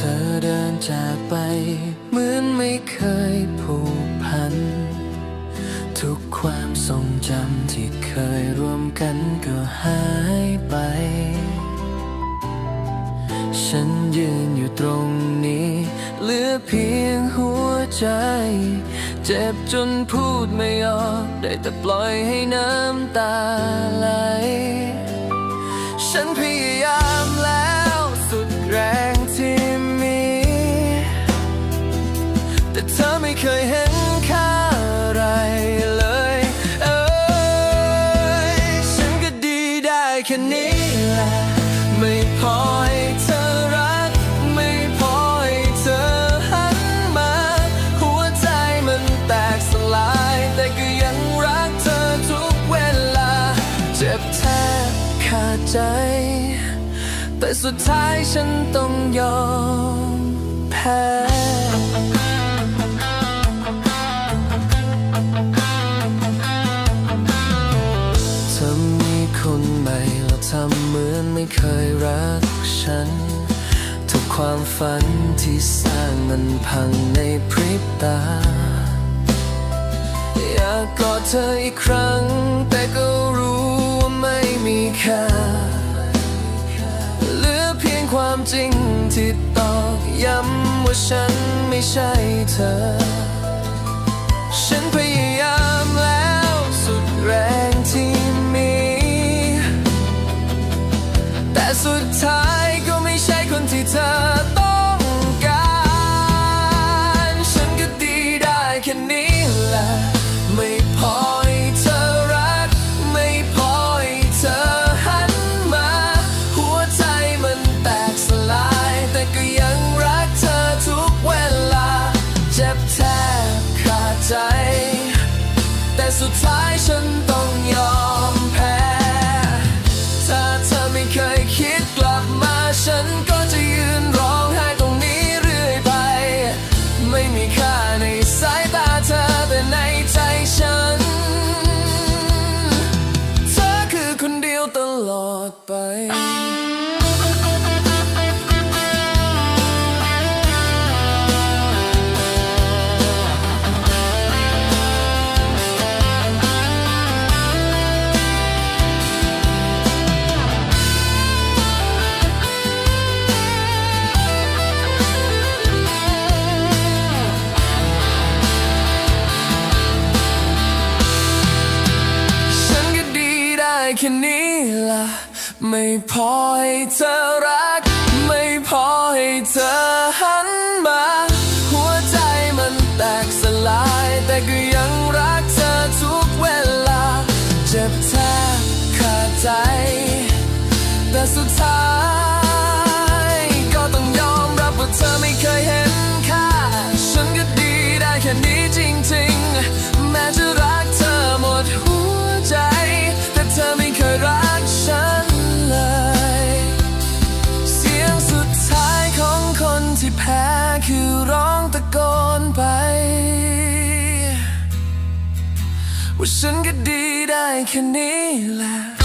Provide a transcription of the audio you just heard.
ธอเดินจากไป เหมือนไม่เคยผูกพัน ทุกความทรงจำที่เคยร่วมกันก็หายไป ฉันยืนอยู่ตรงนี้ เหลือเพียงหัวใจ เจ็บจนพูดไม่ออก ได้แต่ปล่อยให้น้ำตาไหล ฉันพยายาม แค่นี้แหละไม่พอให้เธอรัก ไม่พอให้เธอหันมา หัวใจมันแตกสลาย แต่ก็ยังรักเธอทุกเวลา เจ็บแทบขาดใจ แต่สุดท้ายฉันต้องยอมแพ้ ทำเหมือนไม่เคยรักฉัน ทุกความฝันที่สร้างมันพังในพริบตา อยากกอดเธออีกครั้ง แต่ก็รู้ว่าไม่มีค่าเหลือเพียงความจริงที่ตอกย้ำว่าฉันไม่ใช่เธอ ค่นี้แหละไม่พอให้เธอรัก ไม่พอให้เธอหันมา หัวใจมันแตกสลาย แต่ก็ยังรักเธอทุกเวลา เจ็บแทบขาดใจ แต่สุดท้ายฉันต้องยอม ด ไม่พอให้เธอรัก ว่าฉันก็ดีได้แค่นี้แหละ